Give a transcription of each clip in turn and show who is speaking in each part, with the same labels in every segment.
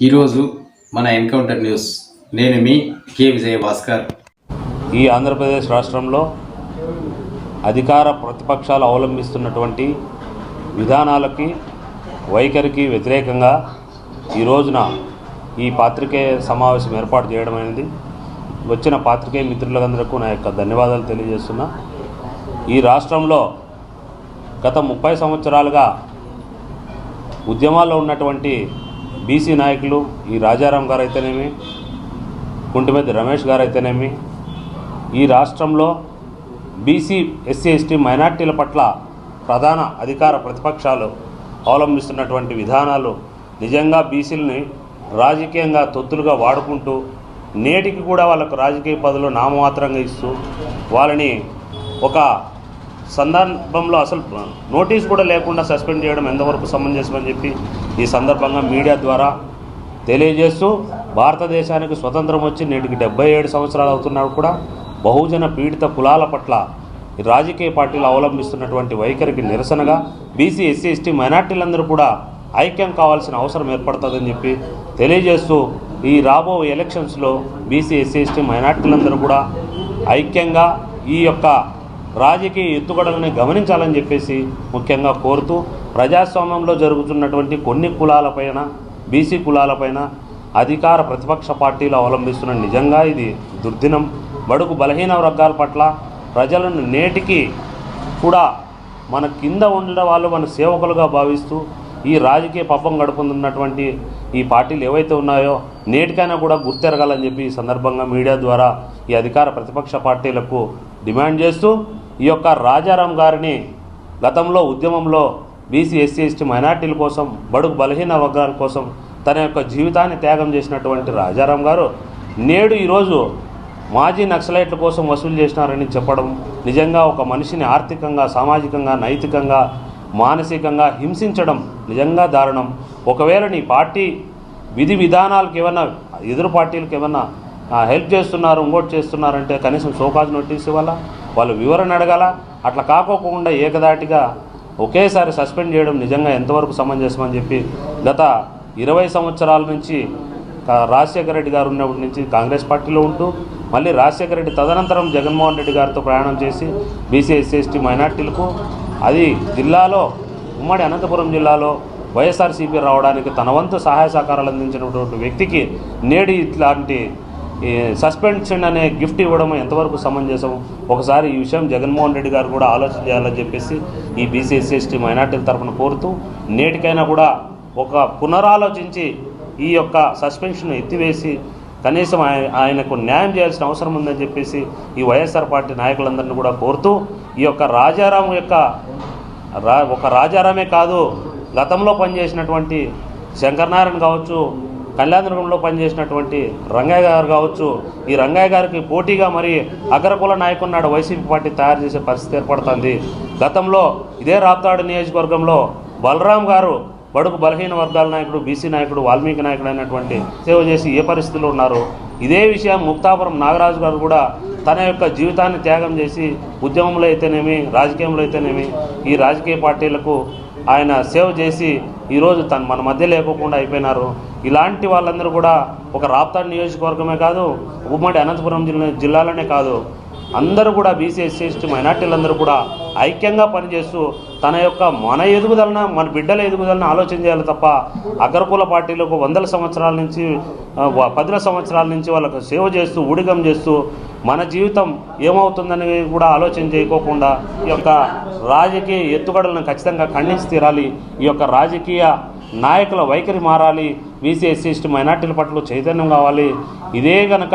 Speaker 1: ఈరోజు మన encounter news. నేను మీ కె విజయ భాస్కర్.
Speaker 2: ఈ ఆంధ్రప్రదేశ్ రాష్ట్రంలో అధికార ప్రతిపక్షాలు అవలంబిస్తున్నటువంటి విధానాలకి వైఖరికి వ్యతిరేకంగా ఈ రోజున ఈ పాత్రికేయ సమావేశం ఏర్పాటు చేయడమైనది వచ్చిన పాత్రికేయ మిత్రులందరికీ నా యొక్క ధన్యవాదాలు తెలియజేస్తున్నా. ఈ రాష్ట్రంలో గత ముప్పై సంవత్సరాలుగా ఉద్యమాల్లో ఉన్నటువంటి బీసీ నాయకులు ఈ రాజారాం గారు అయితేనేమి కుంటిమెద్ది రమేష్ గారు అయితేనేమి ఈ రాష్ట్రంలో బీసీ ఎస్సీ ఎస్టీ మైనార్టీల పట్ల ప్రధాన అధికార ప్రతిపక్షాలు అవలంబిస్తున్నటువంటి విధానాలు నిజంగా బీసీలని రాజకీయంగా తొత్తులుగా వాడుకుంటూ నేటికి కూడా వాళ్ళకు రాజకీయ పదవులు నామమాత్రంగా ఇస్తూ వాళ్ళని ఒక సందర్భంలో అసలు నోటీస్ కూడా లేకుండా సస్పెండ్ చేయడం ఎంతవరకు సమంజసమని చెప్పి ఈ సందర్భంగా మీడియా ద్వారా తెలియజేస్తూ భారతదేశానికి స్వతంత్రం వచ్చి నేటికి డెబ్బై ఏడు సంవత్సరాలు అవుతున్నా కూడా బహుజన పీడిత కులాల పట్ల ఈ రాజకీయ పార్టీలు అవలంబిస్తున్నటువంటి వైఖరికి నిరసనగా బీసీ ఎస్సీ ఎస్టీ మైనార్టీలందరూ కూడా ఐక్యం కావాల్సిన అవసరం ఏర్పడుతుందని చెప్పి తెలియజేస్తూ ఈ రాబో ఎలక్షన్స్లో బీసీ ఎస్సీ ఎస్టీ మైనార్టీలందరూ కూడా ఐక్యంగా ఈ యొక్క రాజకీయ ఎత్తుగడలని గమనించాలని చెప్పేసి ముఖ్యంగా కోరుతూ ప్రజాస్వామ్యంలో జరుగుతున్నటువంటి కొన్ని కులాలపైన బీసీ కులాలపైన అధికార ప్రతిపక్ష పార్టీలు అవలంబిస్తున్న నిజంగా ఇది దుర్దినం. బడుగు బలహీన వర్గాల పట్ల ప్రజలను నేటికి కూడా మన కింద ఉండే వాళ్ళు మన సేవకులుగా భావిస్తూ ఈ రాజకీయ పబ్బం గడుపుతున్నటువంటి ఈ పార్టీలు ఏవైతే ఉన్నాయో నేటికైనా కూడా గుర్తెరగాలని చెప్పి ఈ సందర్భంగా మీడియా ద్వారా ఈ అధికార ప్రతిపక్ష పార్టీలకు డిమాండ్ చేస్తూ ఈ యొక్క రాజారాం గారిని గతంలో ఉద్యమంలో బీసీ ఎస్సీ ఎస్టీ మైనార్టీల కోసం బడుగు బలహీన వర్గాల కోసం తన యొక్క జీవితాన్ని త్యాగం చేసినటువంటి రాజారాం గారు నేడు ఈరోజు మాజీ నక్సలైట్ల కోసం వసూలు చేసినారని చెప్పడం నిజంగా ఒక మనిషిని ఆర్థికంగా సామాజికంగా నైతికంగా మానసికంగా హింసించడం నిజంగా దారుణం. ఒకవేళ నీ పార్టీ విధి విధానాలకు ఏమన్నా ఎదురు పార్టీలకు ఏమన్నా హెల్ప్ చేస్తున్నారు ఇంకోటి చేస్తున్నారంటే కనీసం సోకాజ్ నోటీస్ ఇవ్వాలా? వాళ్ళు వివరణ అడగాల? అట్లా కాకోకుండా ఏకదాటిగా ఒకేసారి సస్పెండ్ చేయడం నిజంగా ఎంతవరకు సమంజసమని చెప్పి గత ఇరవై సంవత్సరాల నుంచి రాజశేఖర రెడ్డి గారు ఉన్నప్పటి నుంచి కాంగ్రెస్ పార్టీలో ఉంటూ మళ్ళీ రాజశేఖర రెడ్డి తదనంతరం జగన్మోహన్ రెడ్డి గారితో ప్రయాణం చేసి బీసీ ఎస్సీ ఎస్టీ మైనార్టీలకు అది జిల్లాలో ఉమ్మడి అనంతపురం జిల్లాలో వైఎస్ఆర్సీపీ రావడానికి తన వంతు సహాయ సహకారాలు అందించినటువంటి వ్యక్తికి నేడు ఇట్లాంటి సస్పెన్షన్ అనే గిఫ్ట్ ఇవ్వడం ఎంతవరకు సమంజసం ఒకసారి ఈ విషయం జగన్మోహన్ రెడ్డి గారు కూడా ఆలోచన చేయాలని చెప్పేసి ఈ బీసీ ఎస్సీ ఎస్టీ మైనార్టీల తరఫున కోరుతూ నేటికైనా కూడా ఒక పునరాలోచించి ఈ యొక్క సస్పెన్షన్ ఎత్తివేసి కనీసం ఆయనకు న్యాయం చేయాల్సిన అవసరం ఉందని చెప్పేసి ఈ వైఎస్ఆర్ పార్టీ నాయకులందరినీ కూడా కోరుతూ ఈ యొక్క రాజారాం యొక్క రా ఒక రాజారామే కాదు గతంలో పనిచేసినటువంటి శంకరనారాయణ కావచ్చు కళ్యాణదుర్గంలో పనిచేసినటువంటి రంగయ్య గారు కావచ్చు ఈ రంగయ్య గారికి పోటీగా మరి అగ్రకుల నాయకున్నాడు వైసీపీ పార్టీ తయారు చేసే పరిస్థితి ఏర్పడుతుంది. గతంలో ఇదే రాప్తాడు నియోజకవర్గంలో బలరాం గారు బడుగు బలహీన వర్గాల నాయకుడు బీసీ నాయకుడు వాల్మీకి నాయకుడు అయినటువంటి సేవ చేసి ఏ పరిస్థితులు ఉన్నారు? ఇదే విషయం ముక్తాపురం నాగరాజు గారు కూడా తన యొక్క జీవితాన్ని త్యాగం చేసి ఉద్యమంలో అయితేనేమి రాజకీయంలో అయితేనేమి ఈ రాజకీయ పార్టీలకు ఆయన సేవ చేసి ఈరోజు తను మన మధ్య లేకోకుండా అయిపోయినారు. ఇలాంటి వాళ్ళందరూ కూడా ఒక రాప్తాడు నియోజకవర్గమే కాదు ఉమ్మడి అనంతపురం జిల్లా జిల్లాలోనే కాదు. అందరూ కూడా బీసీ ఎస్సీ ఎస్టీ మైనార్టీలందరూ కూడా ఐక్యంగా పనిచేస్తూ తన యొక్క మన ఎదుగుదలన మన బిడ్డల ఎదుగుదలన ఆలోచన చేయాలి తప్ప అగ్రకుల పార్టీలకు వందల సంవత్సరాల నుంచి పదిల పదుల సంవత్సరాల నుంచి వాళ్ళకు సేవ చేస్తూ ఊడిగం చేస్తూ మన జీవితం ఏమవుతుందని కూడా ఆలోచన చేయకోకుండా ఈ యొక్క రాజకీయ ఎత్తుగడలను ఖచ్చితంగా ఖండించి తీరాలి. ఈ యొక్క రాజకీయ నాయకుల వైఖరి మారాలి. బీసీ ఎస్సీ ఎస్టీ మైనార్టీల పట్ల చైతన్యం కావాలి. ఇదే గనక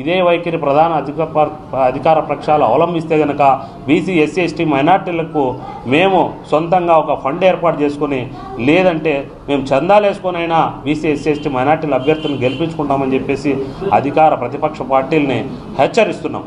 Speaker 2: ఇదే వైఖరి ప్రధాన అధిక అధికార పక్షాలు అవలంబిస్తే గనక బీసీ ఎస్సీ ఎస్టీ మైనార్టీలకు మేము సొంతంగా ఒక ఫండ్ ఏర్పాటు చేసుకొని లేదంటే మేము చందాలేసుకొనైనా బీసీ ఎస్సీ ఎస్టీ మైనార్టీల అభ్యర్థులను గెలిపించుకుంటామని చెప్పేసి అధికార ప్రతిపక్ష పార్టీలని హెచ్చరిస్తున్నాం.